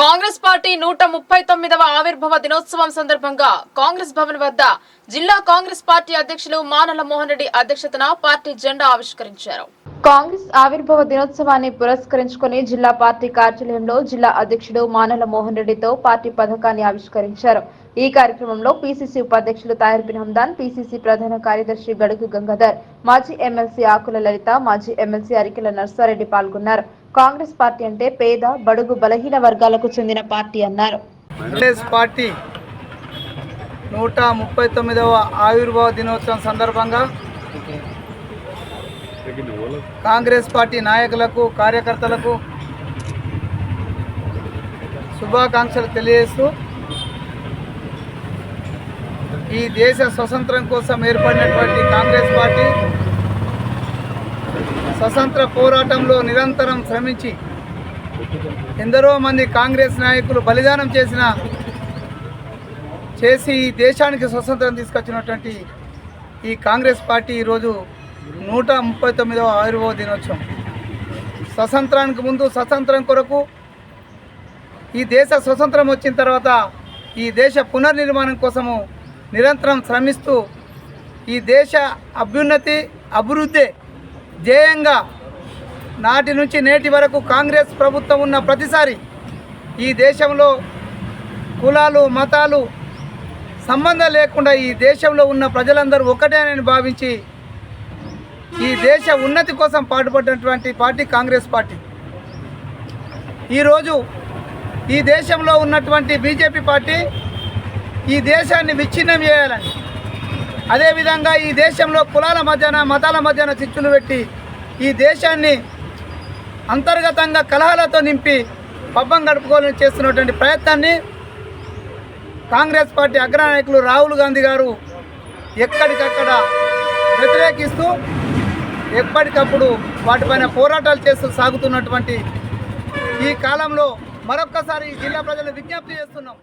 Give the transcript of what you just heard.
Congress party నూట ముప్పై తొమ్మిదవ ఆవిర్భావ దినోత్సవం సందర్భంగా కాంగ్రెస్ భవన్ వద్ద జిల్లా కాంగ్రెస్ పార్టీ అధ్యక్షులు మానల మోహన్ రెడ్డి అధ్యక్షతన పార్టీ జెండా ఆవిష్కరించారు. కాంగ్రెస్ ఆవిర్భావ దినోత్సవాన్ని పురస్కరించుకుని జిల్లా పార్టీ కార్యాలయంలో జిల్లా అధ్యక్షుడు మానల మోహన్ రెడ్డితో పార్టీ పథకాన్ని ఆవిష్కరించారు. ఈ కార్యక్రమంలో పీసీసీ ఉపాధ్యక్షులు తాహిర్ బిన్ హందాన్ పీసీసీ ప్రధాన కార్యదర్శి గడుగు గంగాధర్ మాజీ ఎమ్మెల్సీ ఆకుల లలిత మాజీ ఎమ్మెల్సీ అరికెల నర్సారెడ్డి పాల్గొన్నారు. కాంగ్రెస్ పార్టీ అంటే పేద బడుగు బలహీన వర్గాలకు చెందిన పార్టీ అన్నారు. కాంగ్రెస్ పార్టీ నూట ముప్పై తొమ్మిదవ ఆవిర్భావ దినోత్సవం సందర్భంగా కాంగ్రెస్ పార్టీ నాయకులకు కార్యకర్తలకు శుభాకాంక్షలు తెలియజేస్తూ ఈ దేశ స్వతంత్రం కోసం ఏర్పడినటువంటి కాంగ్రెస్ పార్టీ స్వతంత్ర పోరాటంలో నిరంతరం శ్రమించి ఎందరో మంది కాంగ్రెస్ నాయకులు బలిదానం చేసిన చేసి ఈ దేశానికి స్వతంత్రం తీసుకొచ్చినటువంటి ఈ కాంగ్రెస్ పార్టీ ఈరోజు నూట ముప్పై తొమ్మిదవ ఆయుర్వేద దినోత్సవం. స్వతంత్రానికి ముందు స్వతంత్రం కొరకు ఈ దేశ స్వతంత్రం వచ్చిన తర్వాత ఈ దేశ పునర్నిర్మాణం కోసము నిరంతరం శ్రమిస్తూ ఈ దేశ అభ్యున్నతి అభివృద్ధి ధ్యేయంగా నాటి నుంచి నేటి వరకు కాంగ్రెస్ ప్రభుత్వం ఉన్న ప్రతిసారి ఈ దేశంలో కులాలు మతాలు సంబంధం లేకుండా ఈ దేశంలో ఉన్న ప్రజలందరూ ఒకటే అని భావించి ఈ దేశ ఉన్నతి కోసం పాటుపడినటువంటి పార్టీ కాంగ్రెస్ పార్టీ. ఈరోజు ఈ దేశంలో ఉన్నటువంటి బీజేపీ పార్టీ ఈ దేశాన్ని విచ్ఛిన్నం చేయాలని అదేవిధంగా ఈ దేశంలో కులాల మధ్యన మతాల మధ్యన చిచ్చులు పెట్టి ఈ దేశాన్ని అంతర్గతంగా కలహాలతో నింపి పబ్బం గడుపుకోవాలని చేస్తున్నటువంటి ప్రయత్నాన్ని కాంగ్రెస్ పార్టీ అగ్రనాయకులు రాహుల్ గాంధీ గారు ఎక్కడికక్కడ వ్యతిరేకిస్తూ ఎప్పటికప్పుడు వాటిపైన పోరాటాలు చేస్తూ సాగుతున్నటువంటి ఈ కాలంలో మరొక్కసారి ఈ జిల్లా ప్రజలు విజ్ఞప్తి చేస్తున్నాం.